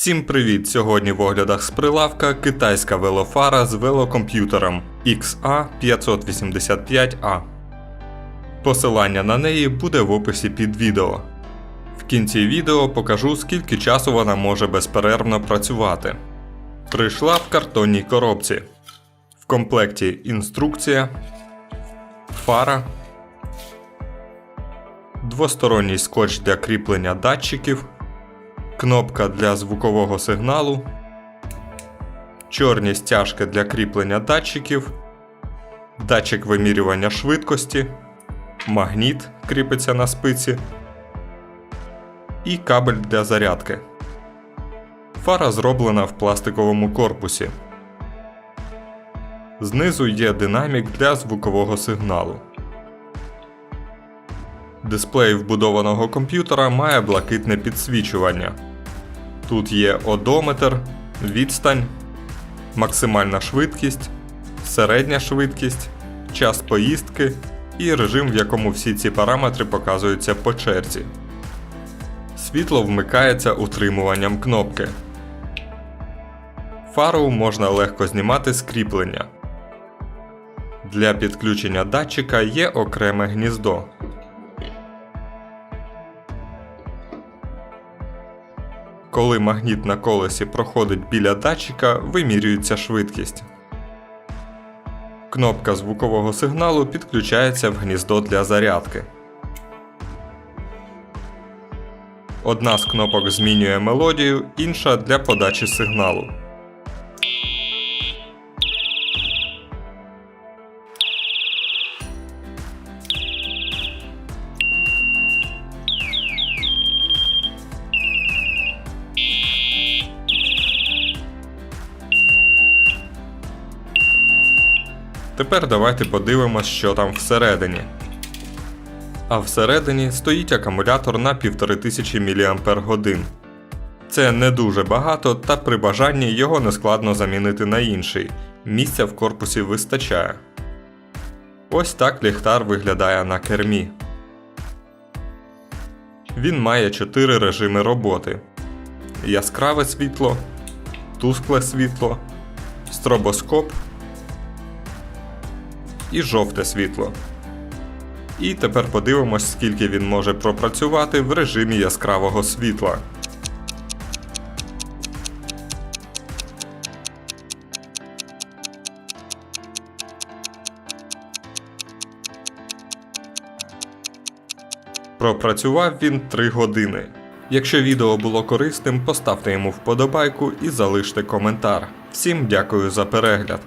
Всім привіт! Сьогодні в оглядах з прилавка китайська велофара з велокомп'ютером XA585A. Посилання на неї буде в описі під відео. В кінці відео покажу, скільки часу вона може безперервно працювати. Прийшла в картонній коробці. В комплекті інструкція, фара, двосторонній скотч для кріплення датчиків кнопка для звукового сигналу, чорні стяжки для кріплення датчиків, датчик вимірювання швидкості, магніт кріпиться на спиці і кабель для зарядки. Фара зроблена в пластиковому корпусі. Знизу є динамік для звукового сигналу. Дисплей вбудованого комп'ютера має блакитне підсвічування. Тут є одометр, відстань, максимальна швидкість, середня швидкість, час поїздки і режим, в якому всі ці параметри показуються по черзі. Світло вмикається утримуванням кнопки. Фару можна легко знімати з кріплення. Для підключення датчика є окреме гніздо. Коли магніт на колесі проходить біля датчика, вимірюється швидкість. Кнопка звукового сигналу підключається в гніздо для зарядки. Одна з кнопок змінює мелодію, інша для подачі сигналу. Тепер давайте подивимось, що там всередині. А всередині стоїть акумулятор на 1500 мАч. Це не дуже багато, та при бажанні його нескладно замінити на інший. Місця в корпусі вистачає. Ось так ліхтар виглядає на кермі. Він має 4 режими роботи: яскраве світло, тускле світло, стробоскоп і жовте світло. І тепер подивимось, скільки він може пропрацювати в режимі яскравого світла. Пропрацював він 3 години. Якщо відео було корисним, поставте йому вподобайку і залиште коментар. Всім дякую за перегляд.